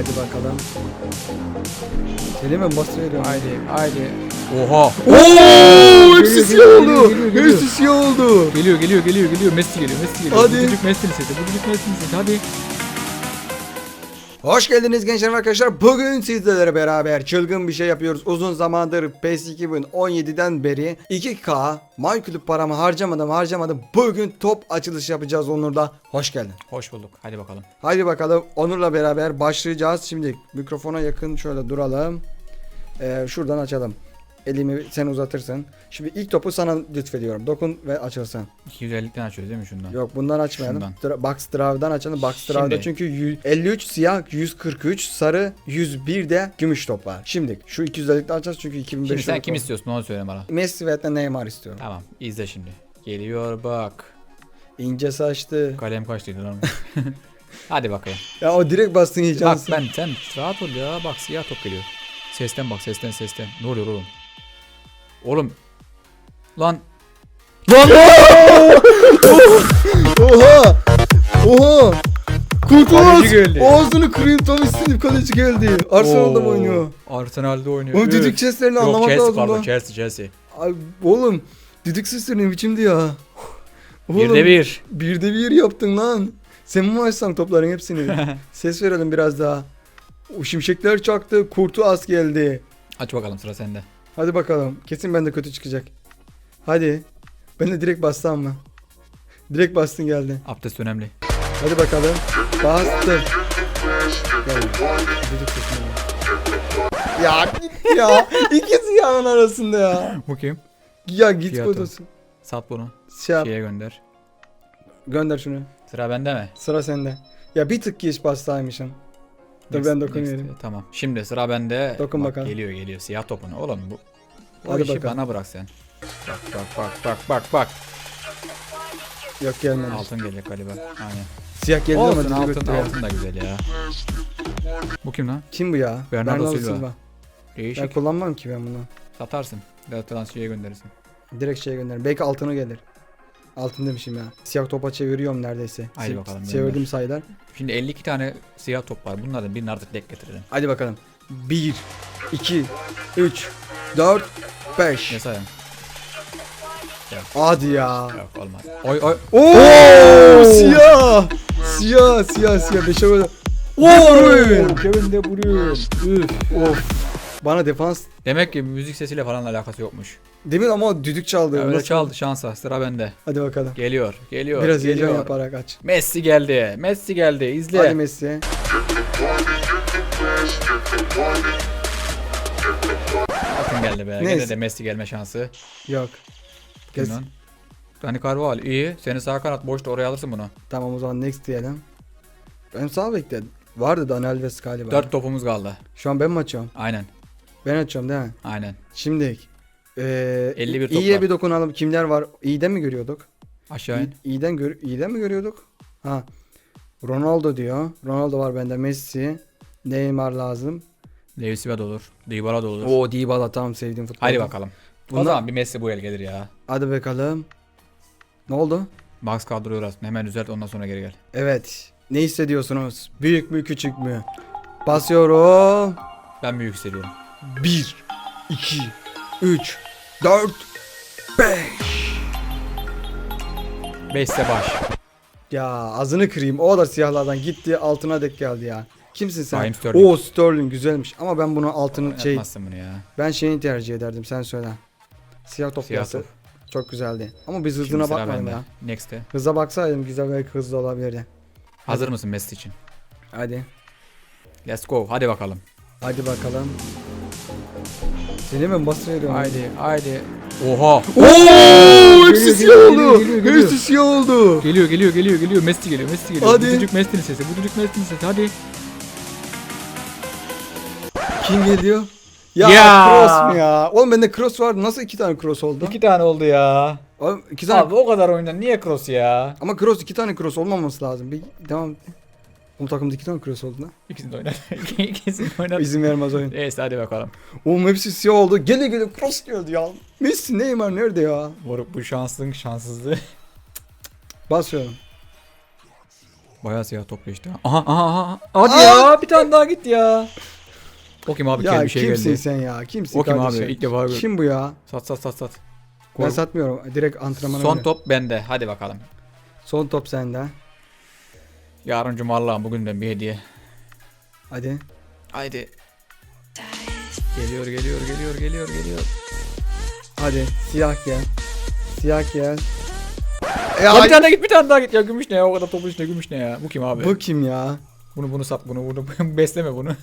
Hadi bakalım. Seni mi bastırıyorum? Haydi haydi. Oha. Oo, hepsi siyah oldu. Hepsi siyah oldu. Geliyor geliyor geliyor geliyor Messi geliyor Messi geliyor. Hadi. Bu çocuk Messi'nin sesi bu çocuk Messi'nin sesi hadi. Hoş geldiniz gençler arkadaşlar. Bugün sizlerle beraber çılgın bir şey yapıyoruz. Uzun zamandır PES 2017'den beri 2K Minecraft paramı harcamadım harcamadım. Bugün top açılış yapacağız Onur'da. Hoş geldin. Hoş bulduk hadi bakalım. Haydi bakalım Onur'la beraber başlayacağız. Şimdi mikrofona yakın şöyle duralım. Ee, şuradan açalım. Elimi sen uzatırsın. Şimdi ilk topu sana lütfediyorum. Dokun ve açılsın. 250'den açıyoruz değil mi şundan? Yok bundan açmayalım. Dra- Box Draw'dan açalım. Box Şimdi. Çünkü yü- 53 siyah, 143 sarı, 101 de gümüş top var. Şimdi şu 250'likte açacağız çünkü 2500 Şimdi sen kim istiyorsun onu söyle bana. Messi ve Neymar istiyorum. Tamam izle şimdi. Geliyor bak. İnce saçlı. Kalem kaçtıydı lan? hadi bakayım. Ya o direkt bastın Bak heyecansın. ben sen rahat ol ya. Bak siyah top geliyor. Sesten bak sesten sesten. Ne oluyor oğlum? Oğlum. Lan Lan! Oha! Oha! Kurtulmaz! Ağzını kırayım tam istedim kaleci geldi. Arsenal'da mı Oo, oynuyor? Arsenal'de oynuyor. Oğlum düdük seslerini Yok anlamak Chelsea lazım pardon lan. Chelsea Chelsea. Ay, oğlum düdük sesleri ne biçimdi ya? Bir Oğlum, de bir. Birde bir yaptın lan. Sen mi açsan topların hepsini? Ses verelim biraz daha. O şimşekler çaktı, kurtu az geldi. Aç bakalım sıra sende. Hadi bakalım. Kesin bende kötü çıkacak. Hadi. Ben de direkt bastım mı? Direkt bastın geldi. Abdest önemli. Hadi bakalım. Bak. Ya git ya. İkisi yanın arasında ya. Bu kim? Ya git kutusu. Sat bunu. Şey yap. Şeye gönder. Gönder şunu. Sıra bende mi? Sıra sende. Ya bir tık geç bastaymışım. Dur Next- ben dokunayım. next. Tamam. Şimdi sıra bende. Dokun Bak, bakalım. Geliyor geliyor. Siyah topunu. Oğlum bu. O Hadi işi bakalım. bana bırak sen. Bak bak bak bak bak bak. Yok gelmedi. Altın gelecek galiba. Aynen. Siyah geldi ama Olsun düdük altın, ya. altın da güzel ya. Bu kim lan? Kim bu ya? Bernardo Silva. Değişik. Ben kullanmam ki ben bunu. Satarsın. Zaten şeye gönderirsin. Direkt şeye gönderirim. Belki altını gelir. Altın demişim ya. Siyah topa çeviriyorum neredeyse. Haydi bakalım, Çevirdim gönder. sayılar. Şimdi 52 tane siyah top var. Bunlardan birini artık denk getirelim. Hadi bakalım. 1, 2, 3, 4, 5. Ne sayalım? Hadi ya. Yok olmaz. Oy oy. Oo, siyah. Siyah, siyah, siyah. Beşe böyle. Oo, Kevin De Bruyne. Üf. Of. Bana defans Demek ki müzik sesiyle falan alakası yokmuş. Demin ama düdük çaldı. Ya öyle Nasıl- çaldı şansa. Sıra bende. Hadi bakalım. Geliyor. Geliyor. Biraz geliyor. heyecan yaparak aç. Messi geldi. Messi geldi. İzle. Hadi Messi. Bakın geldi be. Neyse. Gene de Messi gelme şansı. Yok. Kes. lan? Dani Carvajal iyi. Seni sağ kanat boşta oraya alırsın bunu. Tamam o zaman next diyelim. Ben sağ bekledim. Vardı Dani Alves galiba. 4 topumuz kaldı. Şu an ben mi açıyorum? Aynen. Ben açıyorum değil mi? Aynen. Şimdi eee 51 top iyiye bir dokunalım. Kimler var? İyiden mi görüyorduk? Aşağı in. İyiden gör İyiden mi görüyorduk? Ha. Ronaldo diyor. Ronaldo var bende. Messi. Neymar lazım. David Silva da olur. Dybala da olur. O Dybala tamam sevdiğim futbolcu. Haydi bakalım. O Bunlar- zaman bir Messi bu el gelir ya. Hadi bakalım. Ne oldu? Max kadroyu arasın. Hemen düzelt ondan sonra geri gel. Evet. Ne hissediyorsunuz? Büyük mü küçük mü? Basıyorum. Ben büyük hissediyorum. 1 2 3 4 5 5 ise baş. Ya ağzını kırayım. O da siyahlardan gitti altına dek geldi ya. Kimsin sen? Raheem Sterling. Oo Sterling güzelmiş ama ben bunu altını şey Yapmazsın bunu ya. ben şeyini tercih ederdim sen söyle. Siyah top Siyah top. çok güzeldi. Ama biz Şimdi hızına sıra bakmayalım bende. ya. Next'e. Hıza baksaydım güzel belki hızlı olabilirdi. Hazır mısın Messi için? Hadi. Let's go. Hadi bakalım. Hadi bakalım. Seni mi bastırıyorum? Haydi haydi. Oha. Oo, hepsi siyah oldu. Hepsi siyah oldu. Geliyor geliyor geliyor geliyor. Messi geliyor Messi geliyor. Hadi. Bu çocuk Messi'nin sesi. Bu çocuk Messi'nin sesi. Hadi. Kim geliyor? Ya, Ya. cross mu ya? Oğlum bende cross vardı. Nasıl iki tane cross oldu? İki tane oldu ya. Oğlum iki tane. Abi o kadar oyundan niye cross ya? Ama cross iki tane cross olmaması lazım. Bir devam. Bu takımda iki tane cross oldu lan. İkisini de oynar. İkisini de oynar. İzin vermez oyun. Neyse hadi bakalım. Oğlum hepsi siyah oldu. Gele gele cross geldi ya. Messi Neymar nerede ya? Moruk bu şanslılık şanssızlığı. Basıyorum. Bayağı siyah top geçti. Aha aha aha. Hadi ya bir tane daha gitti ya. O kim abi? ya bir şey kimsin geldi. sen ya? Kimsin O kim abi? kardeşim? İlk defa gördüm. Kim bu ya? Sat sat sat sat. Ben Gol. satmıyorum. Direkt antrenmana Son öyle. top bende. Hadi bakalım. Son top sende. Yarın cuma Allah'ım bugünden bir hediye. Hadi. Haydi. Geliyor geliyor geliyor geliyor geliyor. Hadi. Siyah gel. Siyah gel. Ya bir tane daha git bir tane daha git ya gümüş ne ya o kadar topun içinde gümüş ne ya. Bu kim abi? Bu kim ya? Bunu bunu sat bunu bunu besleme bunu.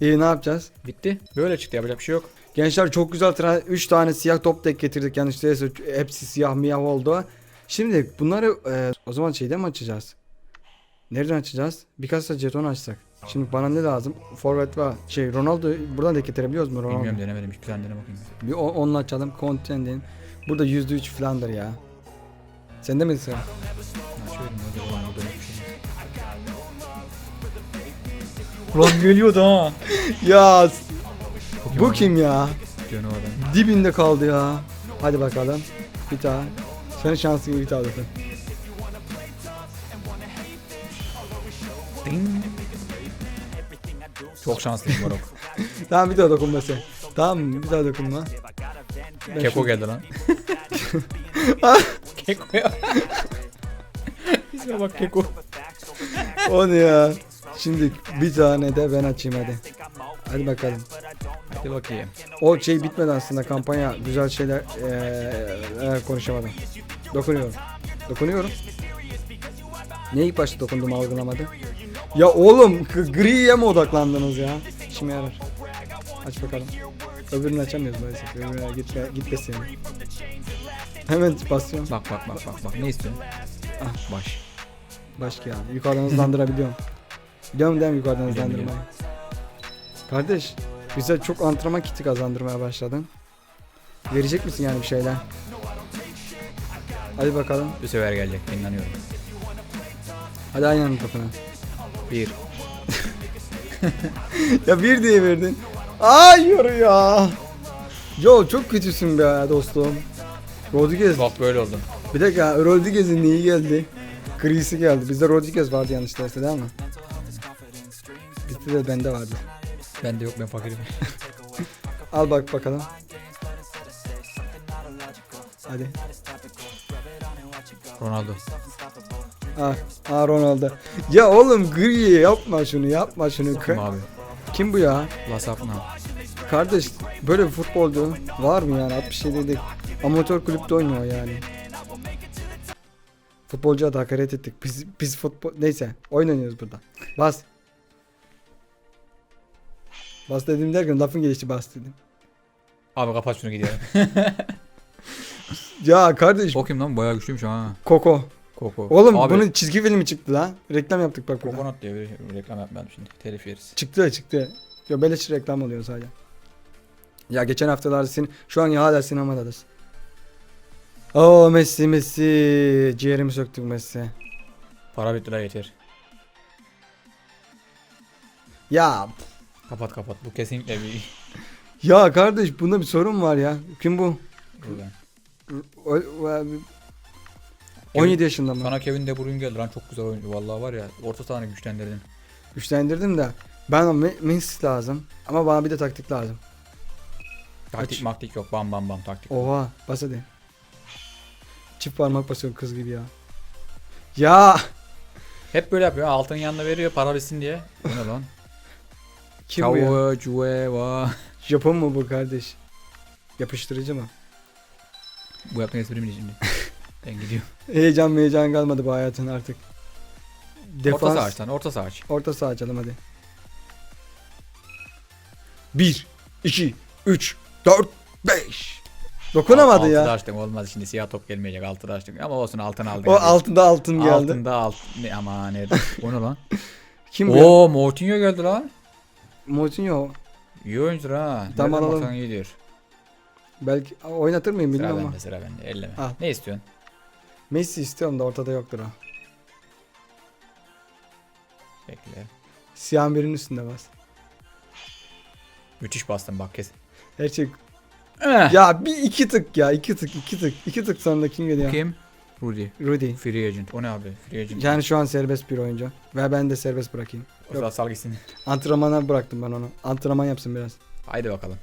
İyi ne yapacağız? Bitti. Böyle çıktı yapacak bir şey yok. Gençler çok güzel 3 tane siyah top deck getirdik. Yani işte hepsi siyah miyah oldu. Şimdi bunları e, o zaman şeyden mi açacağız? Nereden açacağız? Birkaç da jeton açsak. Şimdi bana ne lazım? Forvet var. Şey Ronaldo buradan deck getirebiliyoruz mu Ronaldo? Bilmiyorum denemedim tane dene bakayım. Bir o- onunla açalım. Contend'in. Burada %3 falandır ya. Mi sıra? Ha şöyle mi hadi ulan geliyordu ha. Ya bu kim ya? Dibinde kaldı ya. Hadi bakalım. Bir daha. Senin şansın gibi bir daha bakın. Ding. Çok şanslıyım Morok. Tamam bir daha dokunma sen. Tamam bir daha dokunma. Ben Keko şu- geldi lan. Keko ya. İsme bak Keko. O ne ya? Şimdi bir tane de ben açayım hadi. Hadi bakalım. Hadi bakayım. O şey bitmedi aslında kampanya güzel şeyler eee eee, konuşamadım. Dokunuyorum. Dokunuyorum. İlk başta dokundum algılamadı? Ya oğlum griye mi odaklandınız ya? İşime yarar. Aç bakalım. Öbürünü açamıyoruz maalesef. Öbürüne gitme, gitmesin. Hemen basıyorum. Bak bak bak bak bak ne istiyorsun? Ah. Baş. Başka ya. Yukarıdan hızlandırabiliyorum. Biliyorum değil mi yukarıdan Biliyorum, hızlandırmayı? Kardeş bize çok antrenman kiti kazandırmaya başladın. Verecek misin yani bir şeyler? Hadi bakalım. Bu sefer gelecek inanıyorum. Hadi aynı anda topuna. Bir. ya bir diye verdin. Hayır ya. Yo çok kötüsün be dostum. Rodriguez. Bak böyle oldu. Bir dakika Rodriguez'in neyi geldi? Grisi geldi. Bizde Rodriguez vardı yanlış derse değil mi? Bizde de bende vardı. Bende yok ben fakirim. Al bak bakalım. Hadi. Ronaldo. Ah, ah Ronaldo. Ya oğlum gri yapma şunu yapma şunu. Kim Ka- abi? Kim bu ya? Lasapna. Kardeş böyle bir futbolcu var mı yani 67'lik amatör kulüpte oynuyor yani. Futbolcuya da hakaret ettik. Biz biz futbol neyse oyun oynuyoruz burada. Bas. Bas dedim derken lafın gelişi bas dedim. Abi kapat şunu gidelim. Ya kardeş o kim lan? Bayağı güçlüymüş ha. Koko. Koko. Oğlum Abi, bunun çizgi filmi çıktı lan. Reklam yaptık bak burada. Kokonat diye bir reklam yapmayalım şimdi. Telif yeriz. Çıktı çıktı. Yo beleş reklam oluyor sadece. Ya geçen haftalarda sin şu an hala sinemadayız. Oo Messi Messi ciğerimi söktük Messi. Para bitti la yeter. Ya Kapat kapat. Bu kesinlikle bir... ya kardeş bunda bir sorun var ya. Kim bu? Buradan. 17 yaşında mı? Sana Kevin De Bruyne geldi lan çok güzel oyuncu. Vallahi var ya orta sahanı güçlendirdin. Güçlendirdim de Me- Messi lazım ama bana bir de taktik lazım. Taktik Aç. maktik yok. Bam bam bam taktik. Oha bas hadi. Çift parmak basıyorum kız gibi ya. Ya Hep böyle yapıyor. Altın yanına veriyor para bitsin diye. Bu ne lan? kim bu ya? Çavo cueva. Japon mu bu kardeş? Yapıştırıcı mı? Bu yaptığın espri miydi şimdi? ben gidiyorum. Heyecan heyecan kalmadı bu hayatın artık. Defans. Orta saha aç lan orta saha aç. Orta saha açalım hadi. 1, 2, 3, 4, 5. Dokunamadı Altıda ya. açtım olmaz şimdi siyah top gelmeyecek altıda açtım ama olsun altın aldım. O altında altın geldi. Altında alt. Ne ama nerede? o ne lan? Kim bu? Oo Moutinho geldi lan. Moutinho. İyi oyuncudur ha. Tamam, alalım. baksan iyi diyor. Belki oynatır mıyım Sıra bilmiyorum ama. bende sıra bende. Elleme. Al. Ne istiyorsun? Messi istiyorum da ortada yoktur o. Bekle. Siyahın birinin üstünde bas. Müthiş bastım bak kes. Her şey. Eh. Ya bir iki tık ya iki tık iki tık iki tık sonra kim geliyor? Kim? Rudy. Rudy. Free agent. O ne abi? Free agent. Yani şu an serbest bir oyuncu. Ve ben de serbest bırakayım. O zaman sal gitsin. Antrenmana bıraktım ben onu. Antrenman yapsın biraz. Haydi bakalım.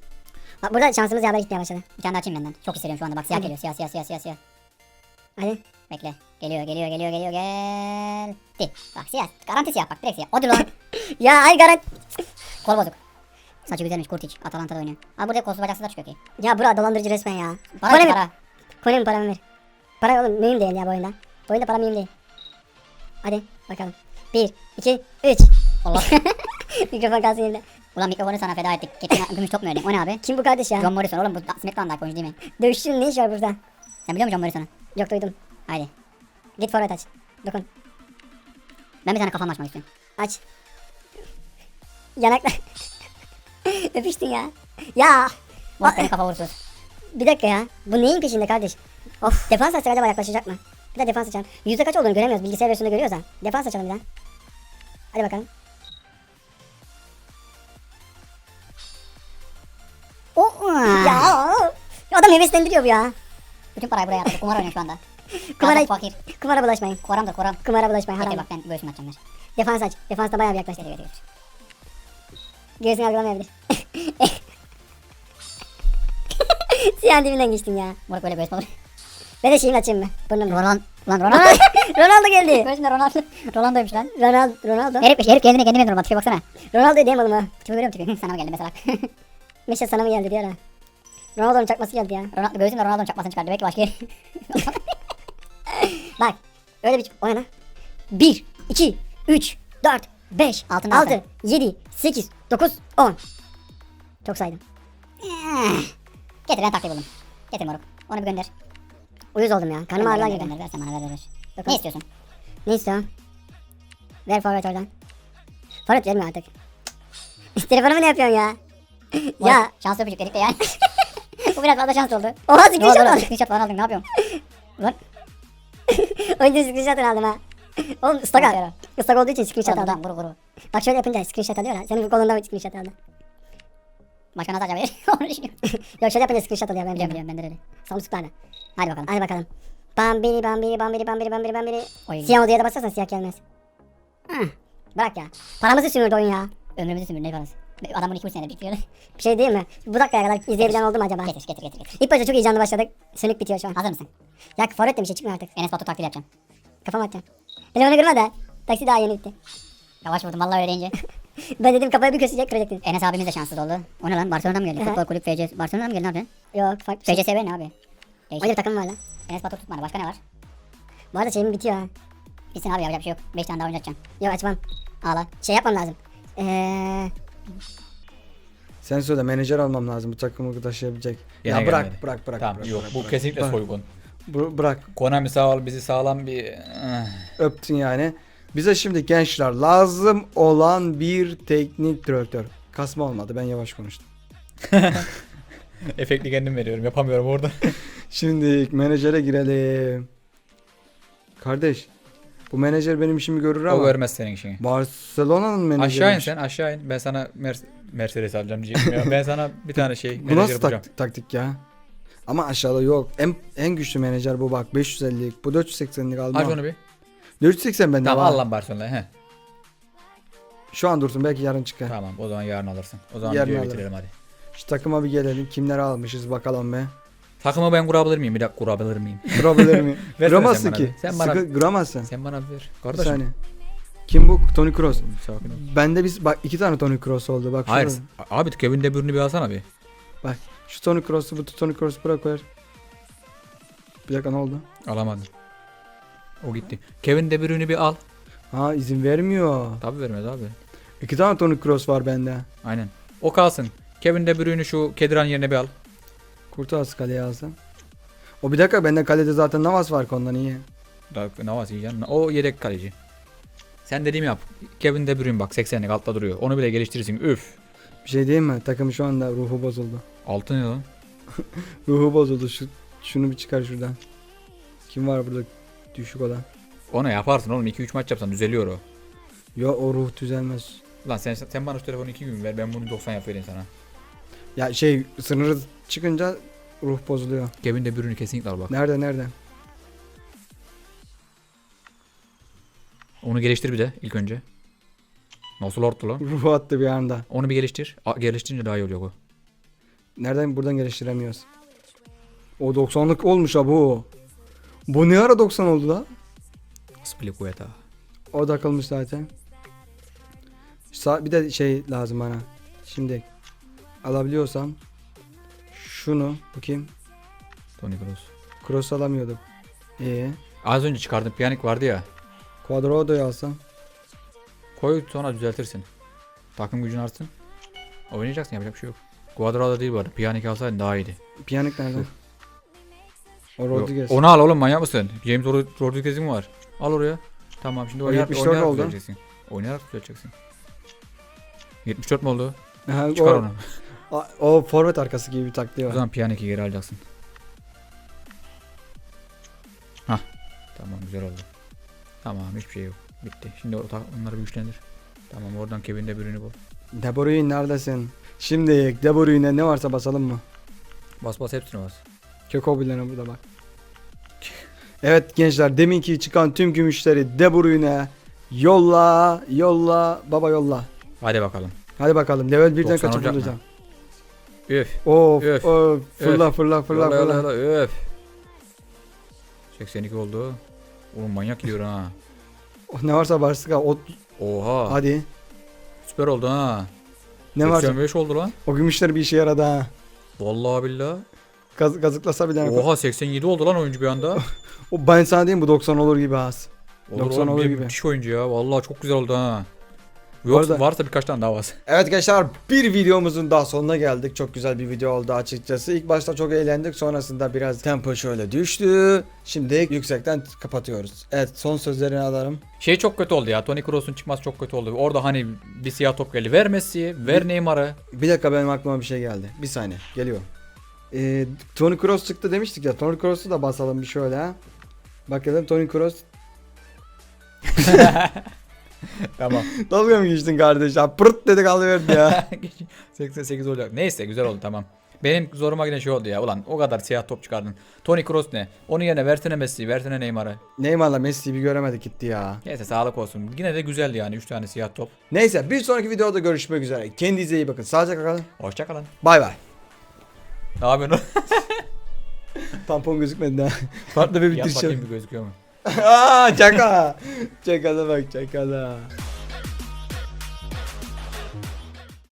Bak burada şansımız yaver gitmeye başladı. Bir tane daha açayım benden. Çok hissediyorum şu anda. Bak siyah geliyor. Siyah siyah siyah siyah siyah. Hadi. Bekle. Geliyor geliyor geliyor geliyor geldi. Bak siyah. Garanti siyah bak direkt siyah. Hadi lan. Ya ay garanti. Kol bozuk. Saçı güzelmiş Kurtiç. Atalanta'da oynuyor. Abi buraya kolsuz bacaksız da çıkıyor ki. Ya bura dolandırıcı resmen ya. Para mı? para. Koyun paramı ver. Para oğlum mühim değil ya bu oyunda. Bu oyunda para mühim değil. Hadi bakalım. 1, 2, 3. Allah. Mikrofon kalsın yerinde. Ulan mikrofonu sana feda ettik. Geçen gümüş top mu ödedin? O ne abi? Kim bu kardeş ya? John Morrison oğlum bu Smackdown'da oyuncu değil mi? Dövüşçünün ne işi var burada? Sen biliyor musun John Morrison'u? Yok duydum. Haydi. Git forvet aç. Dokun. Ben bir tane kafamı açmak istiyorum. Aç. Yanakla. Öpüştün ya. Ya. Bak benim kafa vursuz. Bir dakika ya. Bu neyin peşinde kardeş? Of. Defans açsak acaba yaklaşacak mı? Bir de defans açalım. Yüzde kaç olduğunu göremiyoruz. Bilgisayar versiyonunda görüyoruz ha. Defans açalım bir daha. Hadi bakalım. Oh. Ya. Adam heveslendiriyor bu ya. Bütün parayı buraya attı. Kumar oynuyor şu anda. Kumara- fakir. Kumara bulaşmayın. Koramdır koram. Kumara bulaşmayın. Haram. bak ben göğsünü açacağım ver. Defans aç. Defansta bayağı bir yaklaştı. Getir getir. Göğsünü algılamayabilir. Siyahın dibinden geçtin ya. Moruk böyle göğsüm olur. Ben de şeyimi açayım mı? Burnumla. Ronaldo. Lan Ronaldo. Ronaldo, geldi. Göğsümde Ronaldo. Ronaldo'ymuş lan. Ronaldo. Ronaldo. Herif, herif kendine kendine benziyor. Tipe baksana. Ronaldo diyeyim oğlum ha. Tipe görüyor musun tipi? Sana mı geldi mesela? Meşe sana mı geldi diyor ha. Ronaldo'nun çakması geldi ya. Ronaldo, göğsümde Ronaldo'nun çakmasını çıkardı. Belki başka. Bak. Öyle bir... O ne lan? 1, 2, 3, 4, 5, Altında 6, altı. 7, 8, 9, 10. Çok saydım. Getir ben taktiği buldum. Getir moruk. Onu bir gönder. Uyuz oldum ya. Gönder, ağrılar girdi. gönder. Ver sen bana ver ver ver. Bakın. Ne istiyorsun? Ne istiyorsun? Ver forvet oradan. Forvet vermiyor artık. Telefonumu ne yapıyorsun ya? ya. Şanslı öpücük dedik de yani. Bu biraz fazla şans oldu. Oha screenshot aldım. Screenshot falan aldın ne yapıyorsun? Lan. Oyuncu screenshot'ını aldım ha. Oğlum ıslak al. Islak olduğu için screenshot aldım. vuru vuru. Bak şöyle yapınca screenshot alıyor ha. Senin kolunda mı screenshot aldı? Başka nasıl acaba? Onu düşünüyorum. Yok şöyle yapınca screenshot alıyor ben Biliyorum biliyorum. ben de öyle. Sağ tıklarla. Hadi bakalım. Hadi bakalım. Bambiri bambiri bambiri bambiri bambiri bambiri. Oy. Siyah odaya da basarsan siyah gelmez. Hıh. Bırak ya. Paramızı sömürdü oyun ya. Ömrümüzü sömür ne parası? Adam bunu 2 sene biriktiriyor. Bir şey değil mi? Bu dakikaya kadar izleyebilen oldu mu acaba? getir getir getir getir. İlk başta çok heyecanlı başladık. Sönük bitiyor şu an. Hazır mısın? Ya forvet de bir şey çıkmıyor artık. Enes Batur taklidi yapacağım. Kafam atacağım. Telefonu kırma da. Taksi daha yeni bitti. Yavaş vurdum vallahi öyle. Ben dedim kafayı bir köşecek kıracaktın. Enes abimiz de şanssız oldu. O ne lan? Barcelona mı geldi? Futbol kulüp FC. Barcelona mı geldi ne yapacaksın? Yok farklı şey. FCSB ne abi? Değişik. Öyle bir takım var lan. Enes Batur tutmadı. Başka ne var? Bu arada şeyim bitiyor ha. Bitsin abi yapacak bir şey yok. 5 tane daha oynatacağım. Yok açmam. Ağla. Şey yapmam lazım. Eee... Sen söyle menajer almam lazım bu takımı taşıyabilecek. Gene ya bırak, gelmedi. bırak bırak Tamam bırak. yok bırak, bu bırak. kesinlikle Bırak. soygun. Bu- bırak. Konami sağ ol bizi sağlam bir... Eh. Öptün yani. Bize şimdi gençler lazım olan bir teknik direktör. Kasma olmadı ben yavaş konuştum. Efekti kendim veriyorum yapamıyorum orada. Şimdi menajere girelim. Kardeş bu menajer benim işimi görür o ama görmez senin işini. Barcelona'nın menajeri. Aşağı in sen aşağı in. Ben sana Mer- Mercedes alacağım diyecektim ya. Ben sana bir tane şey Bu menajer nasıl bulacağım. taktik, taktik ya? Ama aşağıda yok. En, en güçlü menajer bu bak 550'lik. Bu 480'lik alma. Aç onu bir. 480 bende Tamam var. al lan Barcelona'yı. He. Şu an dursun belki yarın çıkar. Tamam o zaman yarın alırsın. O zaman Yarın videoyu alırım. bitirelim hadi. Şu takıma bir gelelim. Kimleri almışız bakalım be. Takımı ben kurabilir miyim? Bir dakika kurabilir miyim? Kurabilir mi? Versene sen Kuramazsın ki. bir. Sen bana- Sıkı, kuramazsın. Sen bana bir ver. Bir Kardeşim. saniye. Kim bu? Tony Kroos. Sakin ol. Bende biz bak iki tane Tony Kroos oldu. Bak Hayır. şurada. Abi Kevin De Bruyne'i bir alsana bir. Bak şu Tony Kroos'u bu Tony Kroos'u bırak ver. Bir dakika ne oldu? Alamadım. O gitti. Kevin De Bruyne'i bir al. Ha izin vermiyor. Tabi vermez abi. İki tane Tony Kroos var bende. Aynen. O kalsın. Kevin De Bruyne'i şu Kediran yerine bir al. Kurtaz kaleye alsam. O bir dakika bende kalede zaten Navas var ondan iyi. Daha Navas yiyeceksin. O yedek kaleci. Sen dediğimi yap. Kevin De Bruyne bak 80'lik altta duruyor. Onu bile geliştirirsin. Üf. Bir şey diyeyim mi? Takım şu anda ruhu bozuldu. Altı ne lan? Ruhu bozuldu. Şu, şunu bir çıkar şuradan. Kim var burada düşük olan? Onu yaparsın oğlum. 2-3 maç yapsan düzeliyor o. Ya o ruh düzelmez. Lan sen sen bana şu telefonu 2 gün ver. Ben bunu 90 yap vereyim sana. Ya şey sınırı çıkınca ruh bozuluyor. Kevin De Bruyne kesinlikle al bak. Nerede nerede? Onu geliştir bir de ilk önce. Nasıl ortu lan? Ruh attı bir anda. Onu bir geliştir. A, geliştirince daha iyi oluyor bu. Nereden buradan geliştiremiyoruz. O 90'lık olmuş ha bu. Bu ne ara 90 oldu la? Splikueta. O da kalmış zaten. Bir de şey lazım bana. Şimdi alabiliyorsam şunu bu kim? Tony Kroos. Cross alamıyordum. Ee, Az önce çıkardım piyanik vardı ya. Quadrado'yu alsam. Koy sonra düzeltirsin. Takım gücün artsın. Oynayacaksın yapacak bir şey yok. Quadrado değil bu arada. Piyanik alsaydın daha iyiydi. Piyanik nerede? O Rodriguez. Onu al oğlum manyak mısın? James Rod- Rodriguez'in var. Al oraya. Tamam şimdi O oynayarak, 74 oynayarak oldu. düzeleceksin. Oynayarak düzeleceksin. 74 mi oldu? Aha, Çıkar o, onu. O, o forvet arkası gibi bir taktiği O var. zaman Piyanik'i geri alacaksın. Hah. Tamam güzel oldu. Tamam hiçbir şey yok. Bitti. Şimdi o ta- onları bir güçlendir. Tamam oradan Kevin de birini bul. De Bruyne neredesin? Şimdi De Bruyne ne varsa basalım mı? Bas bas hepsine bas. Keko bilene burada bak. Evet gençler deminki çıkan tüm gümüşleri De Bruyne yolla yolla baba yolla. Hadi bakalım. Hadi bakalım level 1'den 90 kaça olacak mı? bulacağım. Üf. Of Öf. of fırla fırla fırla Yolla, yolla, fırla. yolla, Öf. 82 oldu. Oğlum manyak gidiyor ha. Oh, Ne varsa varsın o Oha. hadi. Süper oldu ha. Ne varsa 85 oldu lan. o gümüşler bir işe yaradı ha. Vallahi billahi. Gaz, gazıklasa bile. Oha 87 oldu lan oyuncu bir anda. O ben sana diyeyim bu 90 olur gibi az. Olur 90 oğlum, olur gibi. Müthiş oyuncu ya. Vallahi çok güzel oldu ha. Yok arada- varsa birkaç tane daha var. Evet gençler bir videomuzun daha sonuna geldik. Çok güzel bir video oldu açıkçası. İlk başta çok eğlendik. Sonrasında biraz tempo şöyle düştü. Şimdi yüksekten kapatıyoruz. Evet son sözlerini alırım. Şey çok kötü oldu ya. Toni Kroos'un çıkması çok kötü oldu. Orada hani bir siyah top geldi. Ver Messi, ver Neymar'ı. Bir dakika benim aklıma bir şey geldi. Bir saniye geliyor. Ee, Toni Kroos çıktı demiştik ya. Toni Kroos'u da basalım bir şöyle ha. Bakalım Toni Kroos. tamam. Dalga mı geçtin kardeş ya? Pırt dedi kalıverdi ya. 88 olacak. Neyse güzel oldu tamam. Benim zoruma giden şey oldu ya. Ulan o kadar siyah top çıkardın. Toni Kroos ne? Onun yerine versene Messi, versene Neymar'ı. Neymar'la Messi'yi bir göremedik gitti ya. Neyse sağlık olsun. Yine de güzeldi yani 3 tane siyah top. Neyse bir sonraki videoda görüşmek üzere. Kendinize iyi bakın. Sağlıcakla kalın. Hoşçakalın. Bay bay. Ne yapıyorsun? Tampon gözükmedi daha. Farklı bir Yap bitiriş. bakayım bir gözüküyor mu? Aa çaka. Çakala bak çakala.